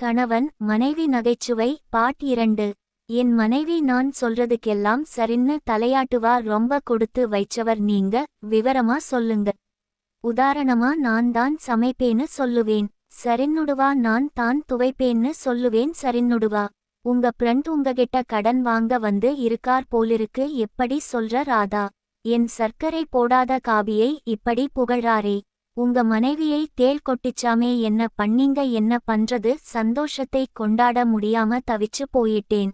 கணவன் மனைவி நகைச்சுவை பாட் இரண்டு. என் மனைவி நான் சொல்றதுக்கெல்லாம் சரின்னு தலையாட்டுவா ரொம்ப கொடுத்து வைச்சவர் நீங்க விவரமா சொல்லுங்க. உதாரணமா நான் தான் சமைப்பேன்னு சொல்லுவேன். சரின்னுடுவா நான் தான் துவைப்பேன்னு சொல்லுவேன் சரின்னுடுவா. உங்க ஃப்ரெண்ட் உங்ககிட்ட கடன் வாங்க வந்து இருக்கார் போலிருக்கு எப்படி சொல்ற ராதா? என் சர்க்கரை போடாத காபியை இப்படி புகழாரே உங்க மனைவியை தேள் கொட்டிச்சாமே என்ன பண்ணீங்க என்ன பண்றது சந்தோஷத்தை கொண்டாட முடியாம தவிச்சு போயிட்டேன்.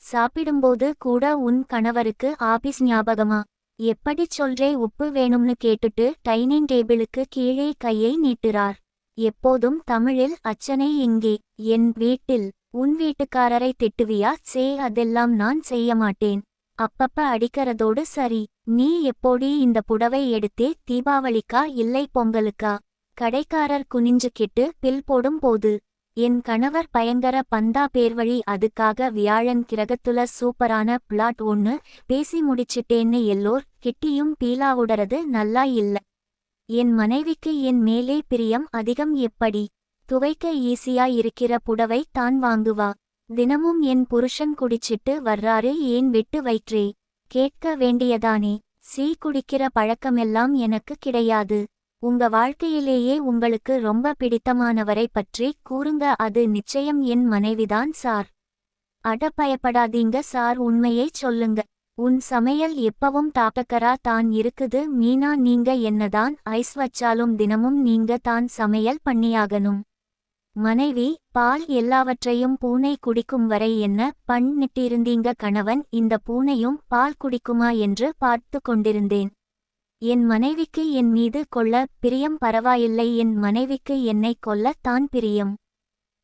சாப்பிடும்போது கூட உன் கணவருக்கு ஆபீஸ் ஞாபகமா? எப்படி சொல்றே உப்பு வேணும்னு கேட்டுட்டு டைனிங் டேபிளுக்கு கீழே கையை நீட்டுறார். எப்போதும் தமிழில் அச்சனை எங்கே என் வீட்டில் உன் வீட்டுக்காரரை திட்டுவியா? சே அதெல்லாம் நான் செய்ய மாட்டேன். அப்பப்ப அடிக்கறதோடு சரி. நீ எப்போடி இந்த புடவை எடுத்தே தீபாவளிக்கா இல்லை பொங்கலுக்கா? கடைக்காரர் குனிஞ்சுக்கிட்டு பில் போடும் போது என் கணவர் பயங்கர பந்தா பேர்வழி அதுக்காக வியாழன் கிரகத்துல சூப்பரான பிளாட் ஒன்னு பேசி முடிச்சிட்டேன்னு எல்லோர் கிட்டியும் பீலாவுடறது நல்லா இல்ல. என் மனைவிக்கு என் மேலே பிரியம் அதிகம் எப்படி? துவைக்க ஈஸியா இருக்கிற புடவை தான் வாங்குவா. தினமும் என் புருஷன் குடிச்சிட்டு வர்றாரு ஏன் விட்டு வைக்கிறே? கேட்க வேண்டியதானே. சீ குடிக்கிற பழக்கமெல்லாம் எனக்கு கிடையாது. உங்க வாழ்க்கையிலேயே உங்களுக்கு ரொம்ப பிடித்தமானவரை பற்றி கூறுங்க அது நிச்சயம் என் மனைவிதான் சார். அட பயப்படாதீங்க சார் உண்மையை சொல்லுங்க. உன் சமையல் எப்பவும் தாபக்கரா தான் இருக்குது. மீனா நீங்க என்னதான் ஐஸ் வச்சாலும் தினமும் நீங்க தான் சமையல் பண்ணியாகணும். மனைவி பால் எல்லாவற்றையும் பூனை குடிக்கும் வரை என்ன பண்ணிட்டிருந்தீங்க கணவன் இந்த பூனையும் பால் குடிக்குமா என்று பார்த்து கொண்டிருந்தேன். என் மனைவிக்கு என் மீது கொள்ள பிரியம் பரவாயில்லை என் மனைவிக்கு என்னை கொல்ல தான் பிரியம்.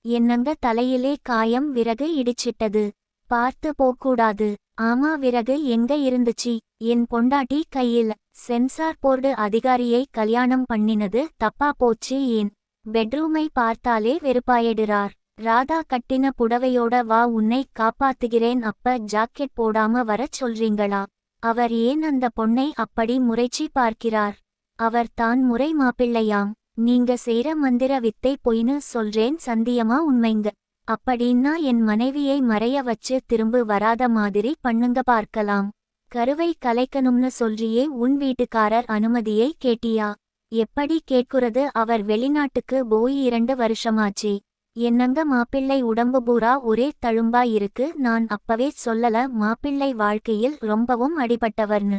என்னங்க தலையிலே காயம் விறகு இடிச்சிட்டது. பார்த்து போக்கூடாது ஆமா விறகு எங்க இருந்துச்சு? என் பொண்டாட்டி கையில் சென்சார் போர்டு அதிகாரியை கல்யாணம் பண்ணினது தப்பா போச்சு ஏன்? பெட்ரூமை பார்த்தாலே வெறுப்பாயிடுறார். ராதா கட்டின புடவையோட வா உன்னை காப்பாத்துகிறேன் அப்ப ஜாக்கெட் போடாம வரச் சொல்றீங்களா? அவர் ஏன் அந்த பொண்ணை அப்படி முறைச்சி பார்க்கிறார்? அவர் தான் முறை மாப்பிள்ளையாம். நீங்க செய்ற மந்திர வித்தை பொய்னு சொல்றேன் சந்தியமா உண்மைங்க. அப்படின்னா என் மனைவியை மறைய வச்சு திரும்ப வராத மாதிரி பண்ணுங்க பார்க்கலாம். கருவை கலைக்கணும்னு சொல்றியே உன் வீட்டுக்காரர் அனுமதியை கேட்டியா? எப்படி கேட்குறது? அவர் வெளிநாட்டுக்கு போய் இரண்டு வருஷமாச்சே. என்னங்க மாப்பிள்ளை உடம்பு பூரா ஒரே தழும்பா இருக்கு? நான் அப்பவே சொல்லல மாப்பிள்ளை வாழ்க்கையில் ரொம்பவும் அடிபட்டவர்னு.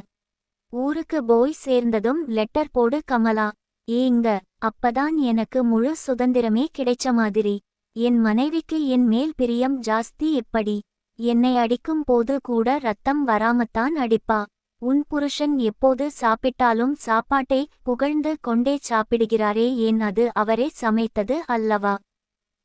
ஊருக்கு போய் சேர்ந்ததும் லெட்டர் போடு கமலா. ஏங்க அப்பதான் எனக்கு முழு சுதந்திரமே கிடைச்ச மாதிரி. என் மனைவிக்கு என் மேல் பிரியம் ஜாஸ்தி எப்படி? என்னை அடிக்கும் போது கூட ரத்தம் வராமத்தான் அடிப்பா. உன் புருஷன் எப்போது சாப்பிட்டாலும் சாப்பாட்டை புகழ்ந்து கொண்டே சாப்பிடுகிறாரே ஏன் அது அவரே சமைத்தது அல்லவா?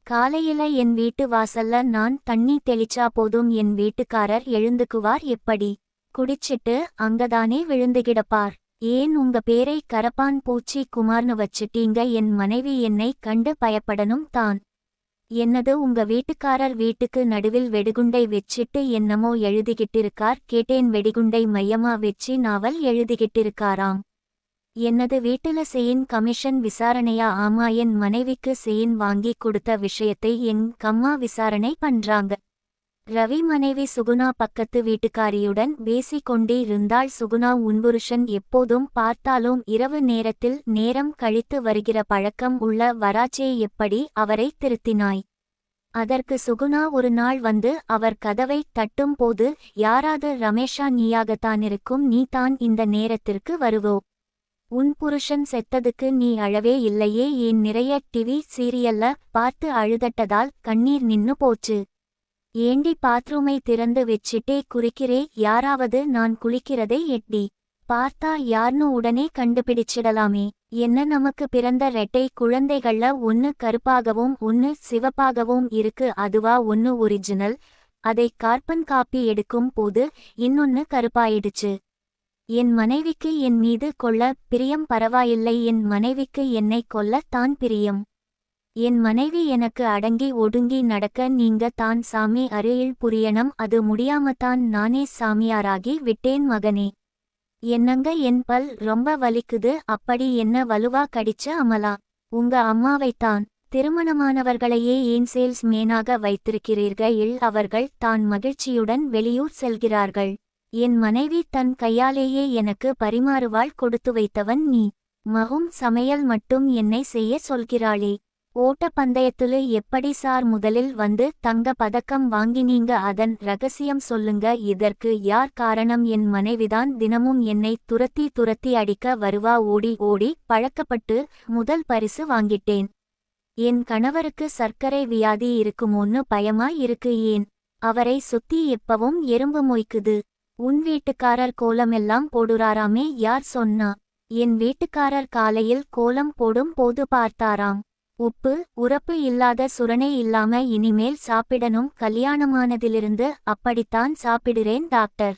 காலையில என் வீட்டு வாசல்ல நான் தண்ணி தெளிச்சா போதும் என் வீட்டுக்காரர் எழுந்துக்குவார் எப்படி? குடிச்சிட்டு அங்கதானே விழுந்துகிடப்பார் ஏன் உங்க பேரை கரப்பான் பூச்சி குமார்னு வச்சிட்டீங்க? என் மனைவி என்னை கண்டு பயப்படணும் தான். என்னது உங்க வீட்டுக்காரர் வீட்டுக்கு நடுவில் வெடிகுண்டை வெச்சிட்டு என்னமோ எழுதிகிட்டிருக்கார் கேட்டேன் வெடிகுண்டை மையமா வெச்சி நாவல் எழுதிகிட்டிருக்காராம் என்னது வீட்டுல செயின் கமிஷன் விசாரணையா? ஆமா என் மனைவிக்கு செயின் வாங்கி கொடுத்த விஷயத்தை என் கம்மா விசாரணை பண்றாங்க. ரவி மனைவி சுகுணா பக்கத்து வீட்டுக்காரியுடன் பேசிக் கொண்டே இருந்தால் சுகுணா உன்புருஷன் எப்போதும் பார்த்தாலும் இரவு நேரத்தில் நேரம் கழித்து வருகிற பழக்கம் உள்ள வராச்சே எப்படி அவரை திருத்தினாய்? அதற்கு சுகுணா ஒரு நாள் வந்து அவர் கதவை தட்டும் போது யாராவது ரமேஷா நீயாகத்தானிருக்கும் நீ தான் இந்த நேரத்திற்கு வருவோ? உன் புருஷன் செத்ததுக்கு நீ அழவே இல்லையே ஏன் நிறைய டிவி சீரியல்ல பார்த்து அழுதட்டதால் கண்ணீர் நின்னு போச்சு. ஏண்டி பாத்ரூமை திறந்து வச்சிட்டே குறிக்கிறே யாராவது நான் குளிக்கிறதை எட்டி பார்த்தா யார்னு உடனே கண்டுபிடிச்சிடலாமே. என்ன நமக்கு பிறந்த ரெட்டை குழந்தைகள்ல ஒன்னு கருப்பாகவும் ஒன்னு சிவப்பாகவும் இருக்கு அதுவா ஒன்னு ஒரிஜினல்? அதை கார்பன் காப்பி எடுக்கும் போது இன்னொன்னு கருப்பாயிடுச்சு. என் மனைவிக்கு என் மீது கொள்ள பிரியம் பரவாயில்லை என் மனைவிக்கு என்னை கொல்ல தான் பிரியம். என் மனைவி எனக்கு அடங்கி ஒடுங்கி நடக்க நீங்க தான் சாமி அருகில் புரியணும் அது முடியாமத்தான் நானே சாமியாராகி விட்டேன் மகனே. என்னங்க என் பல் ரொம்ப வலிக்குது அப்படி என்ன வலுவா கடிச்ச அமலா? உங்க அம்மாவைத்தான். திருமணமானவர்களையே ஏன் சேல்ஸ் மேனாக வைத்திருக்கிறீர்கள்? அவர்கள் தான் மகிழ்ச்சியுடன் வெளியூர் செல்கிறார்கள். என் மனைவி தன் கையாலேயே எனக்கு பரிமாறுவாள் கொடுத்து வைத்தவன் நீ. மகும் சமையல் மட்டும் என்னை செய்ய சொல்கிறாளே. ஓட்டப்பந்தயத்துல எப்படி சார் முதலில் வந்து தங்க பதக்கம் வாங்கினீங்க அதன் ரகசியம் சொல்லுங்க இதற்கு யார் காரணம்? என் மனைவிதான் தினமும் என்னை துரத்தி துரத்தி அடிக்க வருவா ஓடி ஓடி பழக்கப்பட்டு முதல் பரிசு வாங்கிட்டேன். என் கணவருக்கு சர்க்கரை வியாதி இருக்குமோன்னு பயமா இருக்கு ஏன்? அவரை சுத்தி எப்பவும் எறும்பு மொய்க்குது. உன் வீட்டுக்காரர் கோலமெல்லாம் போடுறாராமே யார் சொன்னா? என் வீட்டுக்காரர் காலையில் கோலம் போடும் போது பார்த்தாராம். உப்பு உரப்பு இல்லாத சுரணை இல்லாம இனிமேல் சாப்பிடணும். கல்யாணமானதிலிருந்து அப்படித்தான் சாப்பிடுறேன் டாக்டர்.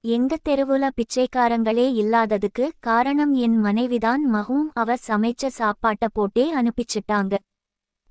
எங்க தெருவுல பிச்சைக்காரங்களே இல்லாததுக்கு காரணம் என் மனைவிதான். மகும் அவ சமைச்ச சாப்பாட்ட போட்டே அனுப்பிச்சிட்டாங்க.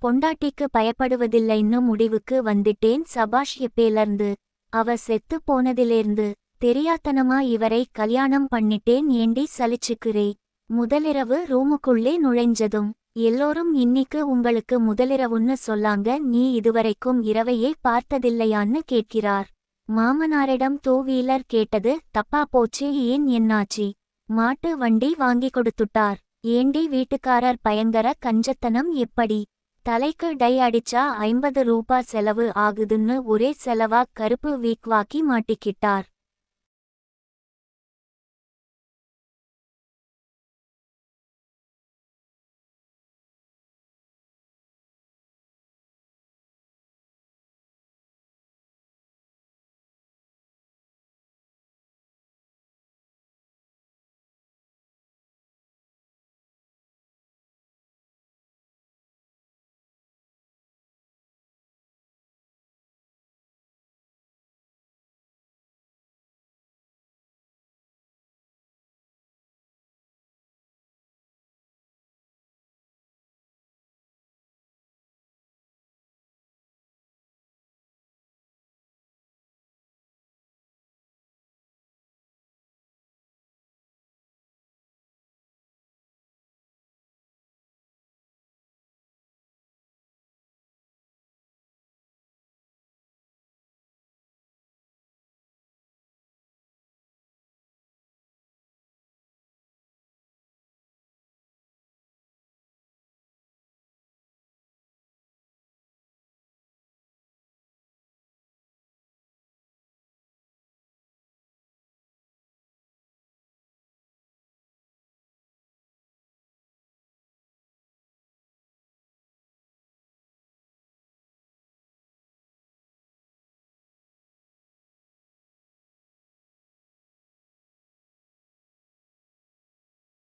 பொண்டாட்டிக்கு பயப்படுவதில்லைன்னு முடிவுக்கு வந்துட்டேன். சபாஷ் எப்பேலர்ந்து? அவ செத்து போனதிலேர்ந்து. தெரியாத்தனமா இவரை கல்யாணம் பண்ணிட்டேன். ஏண்டி சலிச்சுக்கிறே? முதலிரவு ரூமுக்குள்ளே நுழைஞ்சதும் எல்லோரும் இன்னிக்கு உங்களுக்கு முதலிரவுன்னு சொல்லாங்க நீ இதுவரைக்கும் இரவையே பார்த்ததில்லையான்னு கேட்கிறார். மாமனாரிடம் டூ வீலர் கேட்டது தப்பா போச்சு ஏன் என்னாச்சி? மாட்டு வண்டி வாங்கி கொடுத்துட்டார். ஏண்டி வீட்டுக்காரர் பயங்கர கஞ்சத்தனம் எப்படி? தலைக்கு டை அடிச்சா ஐம்பது ரூபா செலவு ஆகுதுன்னு ஒரே செலவா கருப்பு வீக்வாக்கி மாட்டிக்கிட்டார்.